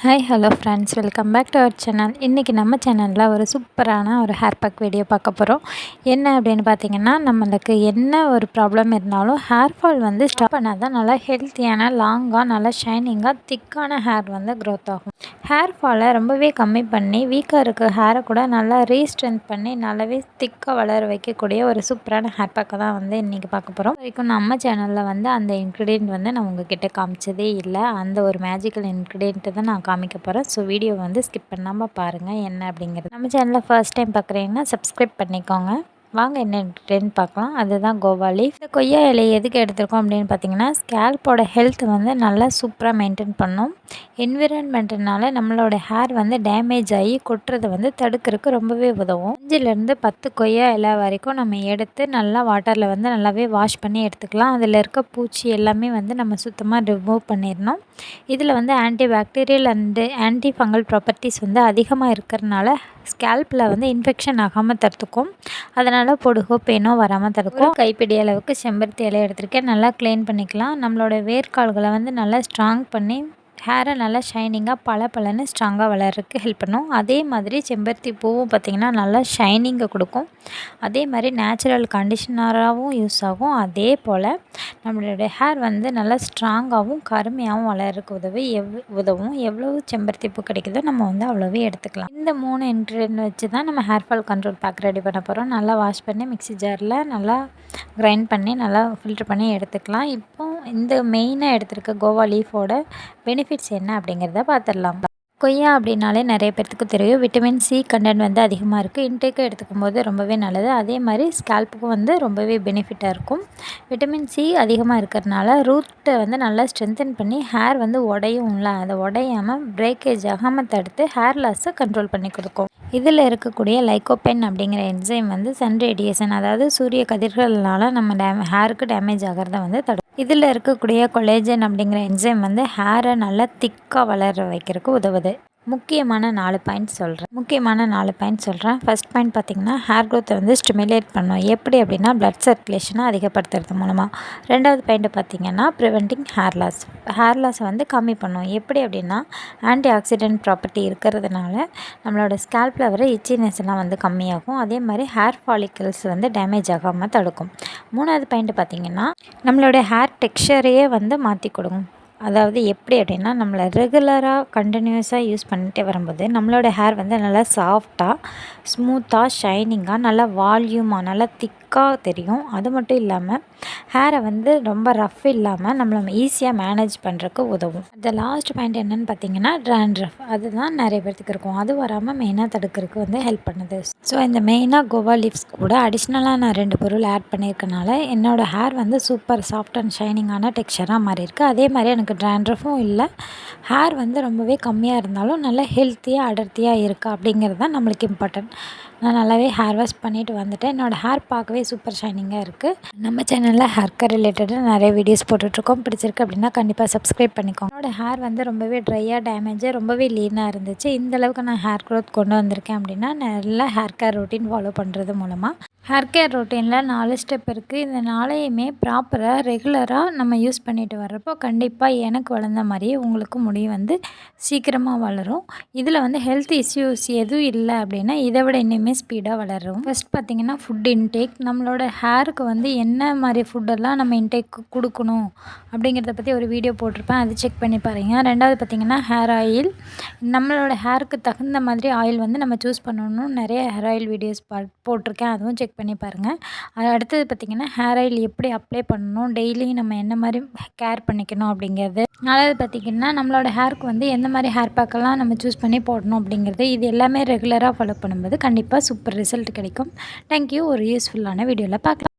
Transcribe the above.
Hi hello friends welcome back to our channel இன்றைக்கி நம்ம சேனலில் ஒரு சூப்பரான ஒரு ஹேர் பேக் வீடியோ பார்க்க போகிறோம் என்ன அப்படின்னு பார்த்தீங்கன்னா நம்மளுக்கு என்ன ஒரு ப்ராப்ளம் இருந்தாலும் ஹேர் ஃபால் வந்து ஸ்டாப் பண்ணால் தான் நல்லா ஹெல்த்தியான லாங்காக நல்லா ஷைனிங்காக திக்கான ஹேர் வந்து க்ரோத் ஆகும். ஹேர் ஃபாலை ரொம்பவே கம்மி பண்ணி வீக்காக இருக்க ஹேரை கூட நல்லா ரீஸ்ட்ரென்த் பண்ணி நல்லாவே திக்காக வளர வைக்கக்கூடிய ஒரு சூப்பரான ஹேர் பேக்கை தான் வந்து இன்றைக்கி பார்க்க போகிறோம் வரைக்கும் நம்ம சேனலில் வந்து அந்த இன்க்ரீடியன்ட் வந்து நான் உங்ககிட்ட காமிச்சதே இல்லை. அந்த ஒரு மேஜிக்கல் இன்க்ரீடியன்ட்டு தான் நான் காமிக்க போகிறேன் ஸோ வீடியோ வந்து ஸ்கிப் பண்ணாமல் பாருங்கள் என்ன அப்படிங்கிறது. நம்ம சேனலில் ஃபர்ஸ்ட் டைம் பார்க்குறீங்கன்னா சப்ஸ்கிரைப் பண்ணிக்கோங்க. வாங்க என்னென்னு பார்க்கலாம். அதுதான் கோவா லீஃப். இந்த கொய்யா இலையை எதுக்கு எடுத்திருக்கோம் அப்படின்னு பார்த்தீங்கன்னா ஸ்கேல்போட ஹெல்த் வந்து நல்லா சூப்பராக மெயின்டைன் பண்ணும். என்விரான்மெண்ட்னால நம்மளோட ஹேர் வந்து டேமேஜ் ஆகி கொட்டுறது வந்து தடுக்கிறதுக்கு ரொம்பவே உதவும். அஞ்சுலேருந்து பத்து கொய்யா இலை வரைக்கும் நம்ம எடுத்து நல்லா வாட்டரில் வந்து நல்லாவே வாஷ் பண்ணி எடுத்துக்கலாம். அதில் இருக்க பூச்சி எல்லாமே வந்து நம்ம சுத்தமாக ரிமூவ் பண்ணிடணும். இதில் வந்து anti bacterial and anti fungal properties வந்து அதிகமாக இருக்கிறதுனால ஸ்கேல்பில் வந்து இன்ஃபெக்ஷன் ஆகாமல் தடுத்துக்கும். அதனால் பொடுகோ பேனோ வராமல் தடுக்கும்? கைப்பிடி அளவுக்கு செம்பருத்தி இலை எடுத்திருக்கேன். நல்லா க்ளீன் பண்ணிக்கலாம். நம்மளோட வேர்க்கால்களை வந்து நல்லா ஸ்ட்ராங் பண்ணி ஹேரை நல்லா ஷைனிங்காக பல பலன்னு ஸ்ட்ராங்காக வளர்கிறதுக்கு ஹெல்ப் பண்ணும். அதே மாதிரி செம்பருத்தி பூவும் பார்த்திங்கன்னா நல்லா ஷைனிங்கை கொடுக்கும். அதே மாதிரி நேச்சுரல் கண்டிஷ்னராகவும் யூஸ் ஆகும். அதே போல் நம்மளுடைய ஹேர் வந்து நல்லா ஸ்ட்ராங்காகவும் கருமையாகவும் வளர்கிறதுக்கு உதவி எவ் உதவும். எவ்வளோ செம்பருத்தி பூ கிடைக்குதோ நம்ம வந்து அவ்வளோவே எடுத்துக்கலாம். இந்த மூணு இன்க்ரீடியன்ட் வச்சு தான் நம்ம hair fall control pack ready பண்ண போகிறோம் நல்லா வாஷ் பண்ணி மிக்ஸி ஜாரில் நல்லா கிரைண்ட் பண்ணி நல்லா ஃபில்ட்ரு பண்ணி எடுத்துக்கலாம். இப்போ இந்த மெயினாக எடுத்திருக்க கோவா லீஃபோட பெனிஃபிட்ஸ் என்ன அப்படிங்கிறத பார்த்துடலாம் கொய்யா அப்படின்னாலே நிறைய பேர்த்துக்கு தெரியும். விட்டமின் சி கண்டென்ட் வந்து அதிகமாக இருக்குது இன்டேக்காக எடுத்துக்கும் போது ரொம்பவே நல்லது. அதே மாதிரி ஸ்கேல்ப்புக்கும் வந்து ரொம்பவே பெனிஃபிட்டாக இருக்கும். விட்டமின் சி அதிகமாக இருக்கிறதுனால ரூட்டை வந்து நல்லா ஸ்ட்ரென்தன் பண்ணி ஹேர் வந்து உடையும்ல. அதை உடையாமல் பிரேக்கேஜ் ஆகாமல் தடுத்து ஹேர் லாஸை கண்ட்ரோல் பண்ணி கொடுக்கும். இதில் இருக்கக்கூடிய லைக்கோபென் அப்படிங்கிற என்சைம் வந்து சன் ரேடியேஷன் அதாவது சூரிய கதிர்களால் நம்ம டேம் ஹேருக்கு டேமேஜ் ஆகிறத வந்து தடுக்கும். இதில் இருக்கக்கூடிய கொலேஜன் அப்படிங்கிற என்சைம் வந்து ஹேரை நல்லா திக்காக வளர வைக்கிறதுக்கு உதவுது. முக்கியமான நாலு பாயிண்ட் சொல்கிறேன் முக்கியமான நாலு பாயிண்ட் சொல்கிறேன் ஃபஸ்ட் பாயிண்ட் பார்த்திங்கன்னா ஹேர் க்ரோத்தை வந்து ஸ்டிமுலேட் பண்ணும். எப்படி அப்படின்னா ப்ளட் சர்க்குலேஷனை அதிகப்படுத்துறது மூலமாக ரெண்டாவது பாயிண்ட் பார்த்திங்கன்னா ப்ரிவெண்டிங் ஹேர் லாஸ் ஹேர் லாஸை வந்து கம்மி பண்ணும். எப்படி அப்படின்னா ஆன்டி ஆக்சிடென்ட் ப்ராப்பர்ட்டி இருக்கிறதுனால நம்மளோட ஸ்கேல்பில் வர இச்சினஸ் எல்லாம் வந்து கம்மியாகும். அதே மாதிரி ஹேர் ஃபாலிக்கல்ஸ் வந்து டேமேஜ் ஆகாமல் தடுக்கும். மூணாவது பாயிண்ட் பார்த்திங்கன்னா நம்மளோட ஹேர் டெக்ஸ்சரையே வந்து மாற்றி கொடுக்கும். அதாவது எப்படி அப்படின்னா நம்மளை ரெகுலராக கண்டினியூஸாக யூஸ் பண்ணிகிட்டே வரும்போது நம்மளோட ஹேர் வந்து நல்லா சாஃப்டாக ஸ்மூத்தாக ஷைனிங்காக நல்லா வால்யூமாக நல்லா திக் திக்காக தெரியும். அது மட்டும் இல்லாமல் ஹேரை வந்து ரொம்ப ரஃப் இல்லாமல் நம்மளை ஈஸியாக மேனேஜ் பண்ணுறக்கு உதவும். இந்த லாஸ்ட் பாயிண்ட் என்னென்னு பார்த்தீங்கன்னா ட்ராண்ட்ரஃப் அதுதான் நிறைய பேர்த்துக்கு இருக்கும். அது வராமல் மெயினாக தடுக்கிறதுக்கு வந்து ஹெல்ப் பண்ணுது. ஸோ இந்த மெயினாக கோவா லிப்ஸ் கூட அடிஷ்னலாக நான் ரெண்டு பொருள் ஆட் பண்ணியிருக்கனால என்னோடய ஹேர் வந்து சூப்பர் சாஃப்ட் அண்ட் ஷைனிங்கான டெக்ஸ்சராக மாறி இருக்குது அதே மாதிரி எனக்கு ட்ராண்ட்ரஃபும் இல்லை. ஹேர் வந்து ரொம்பவே கம்மியாக இருந்தாலும் நல்லா ஹெல்த்தியாக அடர்த்தியாக இருக்குது அப்படிங்கிறது தான் நம்மளுக்கு இம்பார்ட்டன்ட் நான் நல்லாவே ஹேர் வாஷ் பண்ணிவிட்டு வந்துட்டேன். என்னோடய ஹேர் பார்க்கவே சூப்பர் ஷைனிங்காக இருக்குது நம்ம சேனலில் ஹேர் கேர் ரிலேட்டடாக நிறைய வீடியோஸ் போட்டுட்ருக்கோம். பிடிச்சிருக்கு அப்படின்னா கண்டிப்பாக சப்ஸ்கிரைப் பண்ணிக்கோங்க. என்னோடய ஹேர் வந்து ரொம்பவே ட்ரையாக டேமேஜாக ரொம்பவே லீனாக இருந்துச்சு. இந்தளவுக்கு நான் ஹேர் க்ரோத் கொண்டு வந்திருக்கேன் அப்படின்னா நல்லா ஹேர் கேர் ரொட்டீன் ஃபாலோ பண்ணுறது மூலமாக ஹேர் கேர் ரொட்டீனில் நாலு ஸ்டெப் இருக்குது இந்த நாளையுமே ப்ராப்பராக ரெகுலராக நம்ம யூஸ் பண்ணிட்டு வர்றப்போ கண்டிப்பாக எனக்கு வளர்ந்த மாதிரியே உங்களுக்கு முடி வந்து சீக்கிரமாக வளரும். இதில் வந்து ஹெல்த் இஷ்யூஸ் எதுவும் இல்லை அப்படின்னா இதை விட இன்னுமே ஸ்பீடாக வளரும். ஃபஸ்ட் பார்த்திங்கன்னா ஃபுட் இன்டேக் நம்மளோட ஹேருக்கு வந்து என்ன மாதிரி ஃபுட்டெல்லாம் நம்ம இன்டேக் கொடுக்கணும் அப்படிங்கிறத பற்றி ஒரு வீடியோ போட்டிருப்பேன். அது செக் பண்ணி பாருங்கள் ரெண்டாவது பார்த்திங்கன்னா ஹேர் ஆயில் நம்மளோட ஹேருக்கு தகுந்த மாதிரி ஆயில் வந்து நம்ம சூஸ் பண்ணணும் நிறைய ஹேர் ஆயில் வீடியோஸ் போட்டிருக்கேன். அதுவும் செக் பண்ணி பாருங்கள் அடுத்தது பார்த்திங்கன்னா ஹேர் ஆயில் எப்படி அப்ளை பண்ணணும் டெய்லியும் நம்ம என்ன மாதிரி கேர் பண்ணிக்கணும் அப்படிங்கிறது. நாலாவது பார்த்திங்கன்னா நம்மளோட ஹேருக்கு வந்து எந்த மாதிரி ஹேர் பேக்கெல்லாம் நம்ம சூஸ் பண்ணி போடணும் அப்படிங்கிறது இது எல்லாமே ரெகுலராக ஃபாலோ பண்ணும்போது கண்டிப்பாக சூப்பர் ரிசல்ட் கிடைக்கும். தேங்க்யூ ஒரு யூஸ்ஃபுல்லான வீடியோவில் பார்க்கலாம்